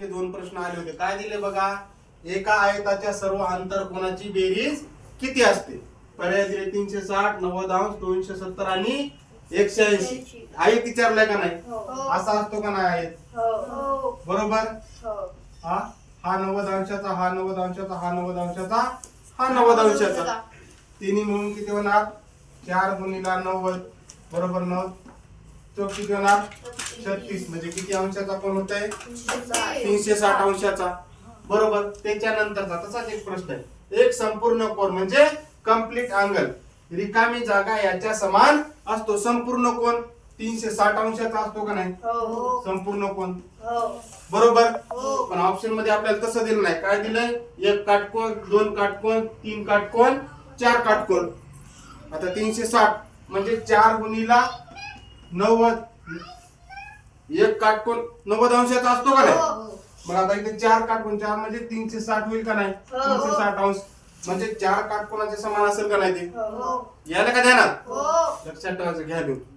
हे दोन प्रश्न आले होते. काय दिले बघा? एका आयताच्या सर्व आंतरकोनाची बेरीज किती असते? पर्याय दिले तीनशे साठ नव्वद अंश दोनशे सत्तर आणि एकशे ऐंशी. आयत विचारलाय का नाही? हो. असा असतो का नाही आयत हो. बरोबर? हो. हा? हा नव्वद अंशाचा हा नव्वद अंशाचा हा नव्वद अंशाचा हा नव्वद अंशाचा. तिन्ही मिळून किती होणार? चार गुणिला नव्वद. बरोबर नऊ चौक किती होणार छत्तीस म्हणजे किती अंशाचा कोण होत आहे तीनशे साठ अंशाचा. बरोबर? त्याच्यानंतरचा तसाच एक प्रश्न आहे. एक संपूर्ण कोण म्हणजे कंप्लीट अँगल रिकामी जागा याच्या समान असतो. संपूर्ण कोण तीनशे साठ अंशाचा असतो का नाही? हो संपूर्ण कोण हो. बरोबर? हो. पण ऑप्शनमध्ये आपल्याला तसं दिलं नाही. काय दिलंय? एक काटकोन दोन काटकोन तीन काटकोन चार काटकोन. आता तीनशे साठ म्हणजे चार गुणीला नव्वद. एक काटकोन नव्वद अंशाचा असतो का नाही? मग आता इथे चार काटकोन चार म्हणजे तीनशे साठ होईल का नाही? हो. तीनशे साठ अंश. म्हणजे चार काटकोनाचे समान असेल का नाही ते? हो यायला का ध्यानात हो. लक्षात ठेवायचं घ्या लिहून.